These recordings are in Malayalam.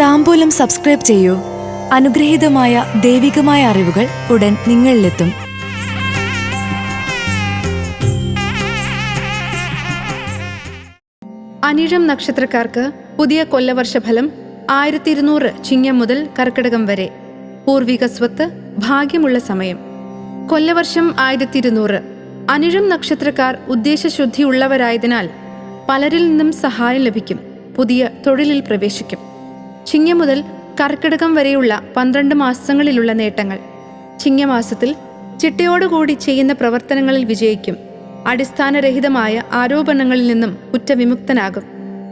താമ്പൂലം സബ്സ്ക്രൈബ് ചെയ്യൂ. അനുഗ്രഹീതമായ ദൈവികമായ അറിവുകൾ ഉടൻ നിങ്ങളിലെത്തും. അനിഴം നക്ഷത്രക്കാർക്ക് പുതിയ കൊല്ലവർഷഫലം ആയിരത്തി ഇരുന്നൂറ് ചിങ്ങം മുതൽ കർക്കിടകം വരെ. പൂർവിക സ്വത്ത് ഭാഗ്യമുള്ള സമയം. കൊല്ലവർഷം ആയിരത്തി ഇരുന്നൂറ് അനിഴം നക്ഷത്രക്കാർ ഉദ്ദേശശുദ്ധിയുള്ളവരായതിനാൽ പലരിൽ നിന്നും സഹായം ലഭിക്കും. പുതിയ തൊഴിലിൽ പ്രവേശിക്കും. ചിങ്ങം മുതൽ കർക്കിടകം വരെയുള്ള പന്ത്രണ്ട് മാസങ്ങളിലുള്ള നേട്ടങ്ങൾ. ചിങ്ങമാസത്തിൽ ചിട്ടയോടുകൂടി ചെയ്യുന്ന പ്രവർത്തനങ്ങളിൽ വിജയിക്കും. അടിസ്ഥാനരഹിതമായ ആരോപണങ്ങളിൽ നിന്നും കുറ്റവിമുക്തനാകും.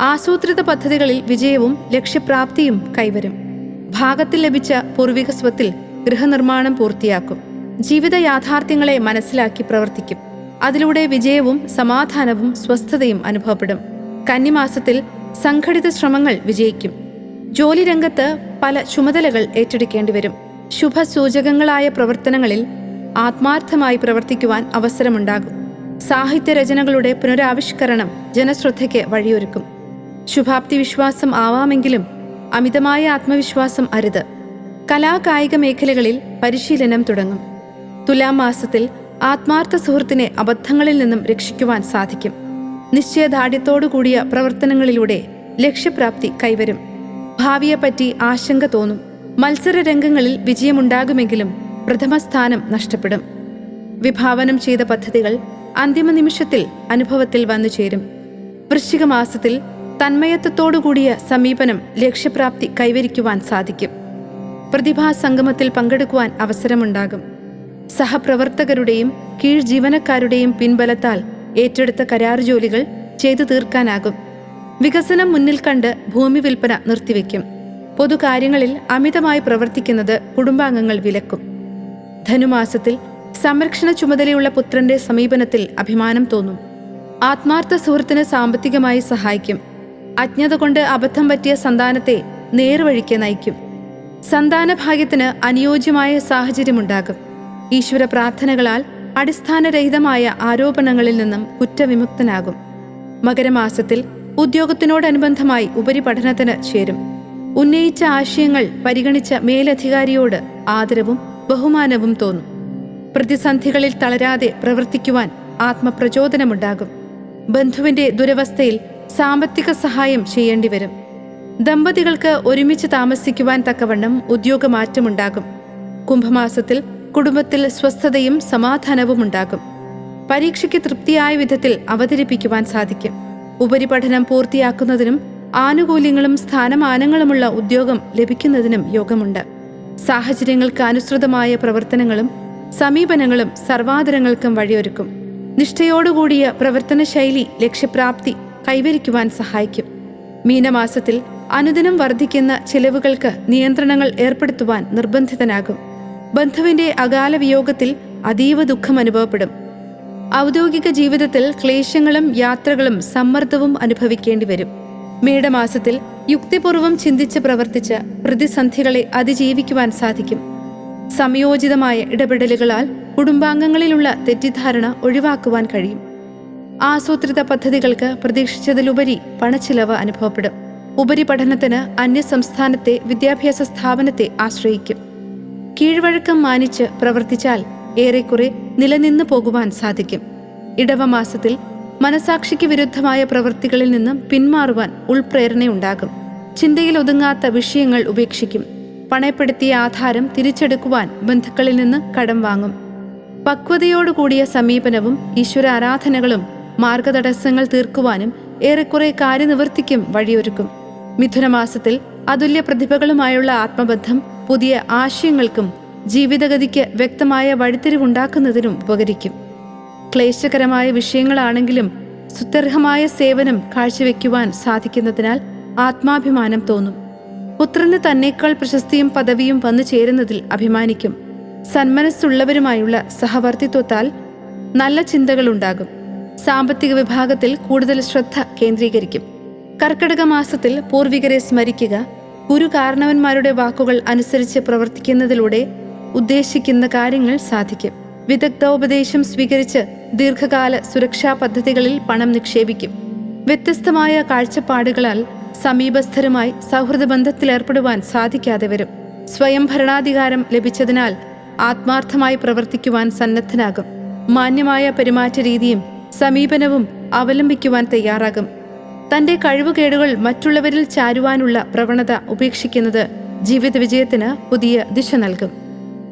ആസൂത്രിത പദ്ധതികളിൽ വിജയവും ലക്ഷ്യപ്രാപ്തിയും കൈവരും. ഭാഗത്തിൽ ലഭിച്ച പൂർവിക സ്വത്തിൽ ഗൃഹനിർമ്മാണം പൂർത്തിയാക്കും. ജീവിത യാഥാർത്ഥ്യങ്ങളെ മനസ്സിലാക്കി പ്രവർത്തിക്കും. അതിലൂടെ വിജയവും സമാധാനവും സ്വസ്ഥതയും അനുഭവപ്പെടും. കന്നിമാസത്തിൽ സംഘടിത ശ്രമങ്ങൾ വിജയിക്കും. ജോലി രംഗത്ത് പല ചുമതലകൾ ഏറ്റെടുക്കേണ്ടി വരും ശുഭസൂചകങ്ങളായ പ്രവർത്തനങ്ങളിൽ ആത്മാർത്ഥമായി പ്രവർത്തിക്കുവാൻ അവസരമുണ്ടാകും. സാഹിത്യ രചനകളുടെ പുനരാവിഷ്കരണം ജനശ്രദ്ധയ്ക്ക് വഴിയൊരുക്കും. ശുഭാപ്തി വിശ്വാസം ആവാമെങ്കിലും അമിതമായ ആത്മവിശ്വാസം അരുത്. കലാകായിക മേഖലകളിൽ പരിശീലനം തുടങ്ങും. തുലാം മാസത്തിൽ ആത്മാർത്ഥ സുഹൃത്തിനെ അബദ്ധങ്ങളിൽ നിന്നും രക്ഷിക്കുവാൻ സാധിക്കും. നിശ്ചയദാർഢ്യത്തോടു കൂടിയ പ്രവർത്തനങ്ങളിലൂടെ ലക്ഷ്യപ്രാപ്തി കൈവരും. ഭാവിയെപ്പറ്റി ആശങ്ക തോന്നും. മത്സര രംഗങ്ങളിൽ വിജയമുണ്ടാകുമെങ്കിലും പ്രഥമ സ്ഥാനം നഷ്ടപ്പെടും. വിഭാവനം ചെയ്ത പദ്ധതികൾ അന്തിമ നിമിഷത്തിൽ അനുഭവത്തിൽ വന്നു ചേരും വൃശ്ചിക മാസത്തിൽ തന്മയത്വത്തോടുകൂടിയ സമീപനം ലക്ഷ്യപ്രാപ്തി കൈവരിക്കുവാൻ സാധിക്കും. പ്രതിഭാസംഗമത്തിൽ പങ്കെടുക്കുവാൻ അവസരമുണ്ടാകും. സഹപ്രവർത്തകരുടെയും കീഴ് ജീവനക്കാരുടെയും പിൻബലത്താൽ ഏറ്റെടുത്ത കരാർ ജോലികൾ ചെയ്തു തീർക്കാനാകും. വികസനം മുന്നിൽ കണ്ട് ഭൂമി വിൽപ്പന നിർത്തിവെക്കും. പൊതുകാര്യങ്ങളിൽ അമിതമായി പ്രവർത്തിക്കുന്നത് കുടുംബാംഗങ്ങൾ വിലക്കും. ധനുമാസത്തിൽ സംരക്ഷണ ചുമതലയുള്ള പുത്രന്റെ സമീപനത്തിൽ അഭിമാനം തോന്നും. ആത്മാർത്ഥ സുഹൃത്തിന് സാമ്പത്തികമായി സഹായിക്കും. അജ്ഞത കൊണ്ട് അബദ്ധം പറ്റിയ സന്താനത്തെ നേർവഴിക്ക് നയിക്കും. സന്താന ഭാഗ്യത്തിന് അനുയോജ്യമായ സാഹചര്യമുണ്ടാകും. ഈശ്വര പ്രാർത്ഥനകളാൽ അടിസ്ഥാനരഹിതമായ ആരോപണങ്ങളിൽ നിന്നും കുറ്റവിമുക്തനാകും. മകരമാസത്തിൽ ഉദ്യോഗത്തിനോടനുബന്ധമായി ഉപരിപഠനത്തിന് ചേരും. ഉന്നയിച്ച ആശയങ്ങൾ പരിഗണിച്ച മേലധികാരിയോട് ആദരവും ബഹുമാനവും തോന്നും. പ്രതിസന്ധികളിൽ തളരാതെ പ്രവർത്തിക്കുവാൻ ആത്മപ്രചോദനമുണ്ടാകും. ബന്ധുവിന്റെ ദുരവസ്ഥയിൽ സാമ്പത്തിക സഹായം ചെയ്യേണ്ടി വരും ദമ്പതികൾക്ക് ഒരുമിച്ച് താമസിക്കുവാൻ തക്കവണ്ണം ഉദ്യോഗമാറ്റമുണ്ടാകും. കുംഭമാസത്തിൽ കുടുംബത്തിൽ സ്വസ്ഥതയും സമാധാനവും ഉണ്ടാകും പരീക്ഷയ്ക്ക് തൃപ്തിയായ വിധത്തിൽ അവതരിപ്പിക്കുവാൻ സാധിക്കും. ഉപരിപഠനം പൂർത്തിയാക്കുന്നതിനും ആനുകൂല്യങ്ങളും സ്ഥാനമാനങ്ങളുമുള്ള ഉദ്യോഗം ലഭിക്കുന്നതിനും യോഗമുണ്ട്. സാഹചര്യങ്ങൾക്ക് അനുസൃതമായ പ്രവർത്തനങ്ങളും സമീപനങ്ങളും സർവാദരങ്ങൾക്കും വഴിയൊരുക്കും. നിഷ്ഠയോടുകൂടിയ പ്രവർത്തന ശൈലി ലക്ഷ്യപ്രാപ്തി കൈവരിക്കുവാൻ സഹായിക്കും. മീനമാസത്തിൽ അനുദിനം വർദ്ധിക്കുന്ന ചിലവുകൾക്ക് നിയന്ത്രണങ്ങൾ ഏർപ്പെടുത്തുവാൻ നിർബന്ധിതനാകും. ബന്ധുവിന്റെ അകാല വിയോഗത്തിൽ അതീവ ദുഃഖം അനുഭവപ്പെടും. ഔദ്യോഗിക ജീവിതത്തിൽ ക്ലേശങ്ങളും യാത്രകളും സമ്മർദ്ദവും അനുഭവിക്കേണ്ടി വരും. മേടമാസത്തിൽ യുക്തിപൂർവം ചിന്തിച്ച് പ്രവർത്തിച്ച് പ്രതിസന്ധികളെ അതിജീവിക്കുവാൻ സാധിക്കും. സമയോചിതമായ ഇടപെടലുകളാൽ കുടുംബാംഗങ്ങളിലുള്ള തെറ്റിദ്ധാരണ ഒഴിവാക്കുവാൻ കഴിയും. ആസൂത്രിത പദ്ധതികൾക്ക് പ്രതീക്ഷിച്ചതിലുപരി പണച്ചിലവ് അനുഭവപ്പെടും. ഉപരിപഠനത്തിന് അന്യസംസ്ഥാനത്തെ വിദ്യാഭ്യാസ സ്ഥാപനത്തെ ആശ്രയിക്കും. കീഴ്വഴക്കം മാനിച്ച് പ്രവർത്തിച്ചാൽ ഏറെക്കുറെ നിലനിന്നു പോകുവാൻ സാധിക്കും. ഇടവമാസത്തിൽ മനസാക്ഷിക്ക് വിരുദ്ധമായ പ്രവൃത്തികളിൽ നിന്നും പിന്മാറുവാൻ ഉൾപ്രേരണയുണ്ടാകും. ചിന്തയിൽ ഒതുങ്ങാത്ത വിഷയങ്ങൾ ഉപേക്ഷിക്കും. പണയപ്പെടുത്തിയ ആധാരം തിരിച്ചെടുക്കുവാൻ ബന്ധുക്കളിൽ നിന്ന് കടം വാങ്ങും. പക്വതയോടുകൂടിയ സമീപനവും ഈശ്വര ആരാധനകളും മാർഗതടസ്സങ്ങൾ തീർക്കുവാനും ഏറെക്കുറെ കാര്യനിവൃത്തിക്കും വഴിയൊരുക്കും. മിഥുനമാസത്തിൽ അതുല്യ പ്രതിഭകളുമായുള്ള ആത്മബന്ധം പുതിയ ആശയങ്ങൾക്കും ജീവിതഗതിക്ക് വ്യക്തമായ വഴിത്തിരിവുണ്ടാക്കുന്നതിനും ഉപകരിക്കും. ക്ലേശകരമായ വിഷയങ്ങളാണെങ്കിലും സുത്യർഹമായ സേവനം കാഴ്ചവെക്കുവാൻ സാധിക്കുന്നതിനാൽ ആത്മാഭിമാനം തോന്നും. പുത്രന് തന്നേക്കാൾ പ്രശസ്തിയും പദവിയും വന്നു ചേരുന്നതിൽ അഭിമാനിക്കും. സന്മനസ്സുള്ളവരുമായുള്ള സഹവർത്തിത്വത്താൽ നല്ല ചിന്തകളുണ്ടാകും. സാമ്പത്തിക വിഭാഗത്തിൽ കൂടുതൽ ശ്രദ്ധ കേന്ദ്രീകരിക്കും. കർക്കിടക മാസത്തിൽ പൂർവികരെ സ്മരിക്കുക ഗുരു കാരണവന്മാരുടെ വാക്കുകൾ അനുസരിച്ച് പ്രവർത്തിക്കുന്നതിലൂടെ ഉദ്ദേശിക്കുന്ന കാര്യങ്ങൾ സാധിക്കും. വിദഗ്ധോപദേശം സ്വീകരിച്ച് ദീർഘകാല സുരക്ഷാ പദ്ധതികളിൽ പണം നിക്ഷേപിക്കും. വ്യത്യസ്തമായ കാഴ്ചപ്പാടുകളാൽ സമീപസ്ഥരുമായി സൗഹൃദ ബന്ധത്തിലേർപ്പെടുവാൻ സാധിക്കാതെ വരും. സ്വയം ഭരണാധികാരം ലഭിച്ചതിനാൽ ആത്മാർത്ഥമായി പ്രവർത്തിക്കുവാൻ സന്നദ്ധനാകും. മാന്യമായ പെരുമാറ്റ രീതിയും സമീപനവും അവലംബിക്കുവാൻ തയ്യാറാകും. തന്റെ കഴിവുകേടുകൾ മറ്റുള്ളവരിൽ ചാരുവാനുള്ള പ്രവണത ഉപേക്ഷിക്കുന്നത് ജീവിത വിജയത്തിന് പുതിയ ദിശ നൽകും.